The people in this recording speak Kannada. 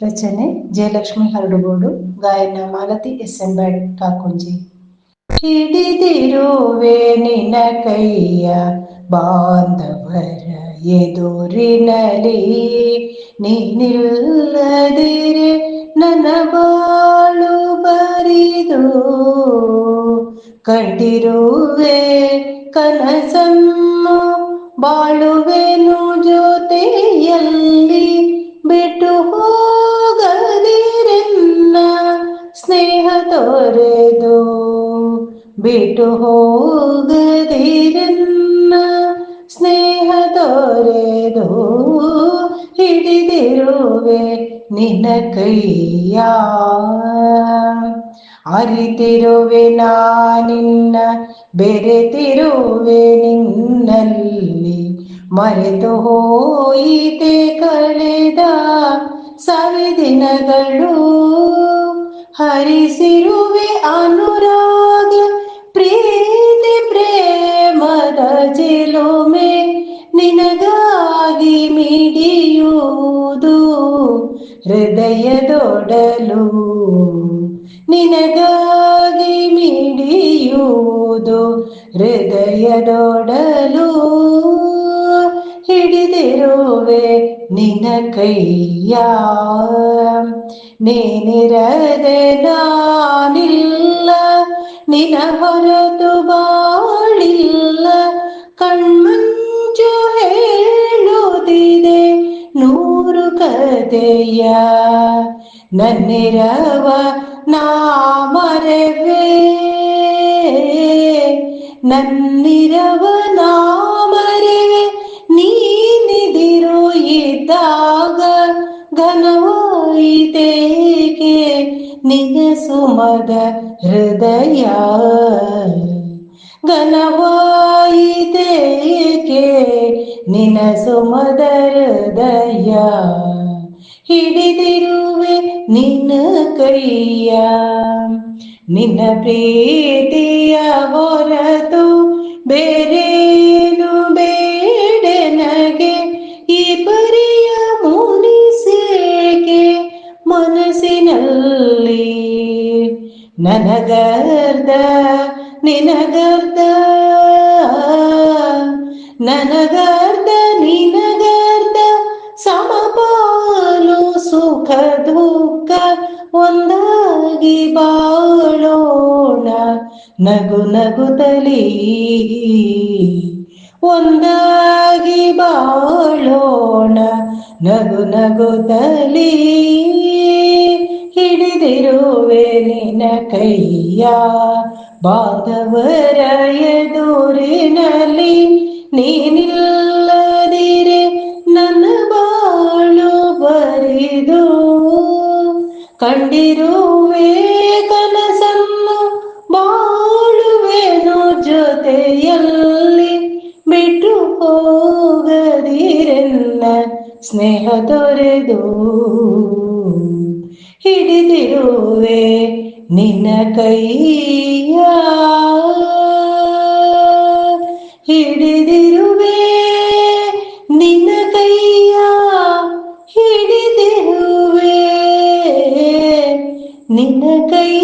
ರಚನೆ ಜಯಲಕ್ಷ್ಮಿ ಹರಡುಗೋಡು, ಗಾಯನ ಮಾಲತಿ ಎಸ್ ಎನ್ ಬ್ಯಾಡ್ ಕಾಕುಂಜಿ. ಹಿಡಿದಿರುವೆ ನಿನ ಕೈಯ ಬಾಂಧವರ ಎದುರಿನಲಿ ನೀನಿಲ್ಲದಿರೆ ನನ್ನ ಬಾಳು ಬರಿದು. ಕಂಡಿರುವೆ ಕನಸನ್ನು ಬಾಳುವೆನು ಜೊತೆಯಲ್ಲಿ ಬಿಟ್ಟು ತೊರೆದು ಬಿಟ್ಟು ಹೋಗದಿರನ್ನ ಸ್ನೇಹ ತೊರೆದು ಹಿಡಿದಿರುವೆ ನಿನ್ನ ಕೈಯ. ಅರಿತಿರುವೆ ನಾನಿನ್ನ ಬೆರೆತಿರುವೆ ನಿನ್ನಲ್ಲಿ. ಮರೆತು ಹೋಯಿತೆ ಕಳೆದ ಸವಿದಿನಗಳು ಹರಿಸಿರುವೆ ಅನುರಾಗ ಪ್ರೀತಿ ಪ್ರೇಮದ ಚಿಲುಮೆ ನಿನಗಾಗಿ ಮಿಡಿಯುವುದು ಹೃದಯದೊಡಲು ನಿನಗಾಗಿ ಮಿಡಿಯುವುದು ಹೃದಯದೊಡಲು ಹಿಡಿದಿರುವೆ ನಿನ ಕೈಯ. ನೀನಿರದೆ ನಾನಿಲ್ಲ, ನಿನ ಹೊರತು ಬಾಳಿಲ್ಲ. ಕಣ್ಮಂಚು ಹೇಳುತ್ತಿದೆ ನೂರು ಕದೆಯ ನನ್ನಿರವ ನಾ ಮರೆವೆ? ನನ್ನಿರವ ನಾ ಘನವಾಯಿತೇಕೆ? ನಿಗಸುಮದ ಹೃದಯ. ಘನವಾಯಿತೇಕೆ? ನಿನ ಸುಮದ ಹೃದಯ. ಹಿಡಿದಿರುವೆ ನಿನ್ನ ಕೈಯ. ನಿನ್ನ ಪ್ರೀತಿಯ ಹೊರತು ಬೇರೇನು ನನಗರ್ಧ ನಿನಗರ್ದ. ನನಗರ್ದ, ನಿನಗರ್ದ. ಸಮಪಾಲು ಸುಖ ದುಃಖ ಒಂದಾಗಿ ಬಾಳೋಣ. ನಗು ನಗುತ್ತಲೀ ಒಂದಾಗಿ ಬಾಳೋಣ. ನಗು ನಗುತ್ತಲೀ ಹಿಡಿದಿರುವೆ ನಿನ ಕೈಯ. ಬಾಂಧವರ ಎದುರಿನಲ್ಲಿ ನೀನಿಲ್ಲದಿರೆ ನನ್ನ ಬಾಳು ಬರಿದು. ಕಂಡಿರುವೆ ಕನಸನ್ನು ಬಾಳುವೆನು ಜೊತೆಯಲ್ಲಿ, ಬಿಟ್ಟು ಹೋಗದಿರೆನ್ನ ಸ್ನೇಹ ತೊರೆದು. ಹಿಡಿದಿರುವೆ ನಿನ್ನ ಕೈಯ. ಹಿಡಿದಿರುವೆ ನಿನ್ನ ಕೈಯ. ಹಿಡಿದಿರುವೆ ನಿನ್ನ ಕೈ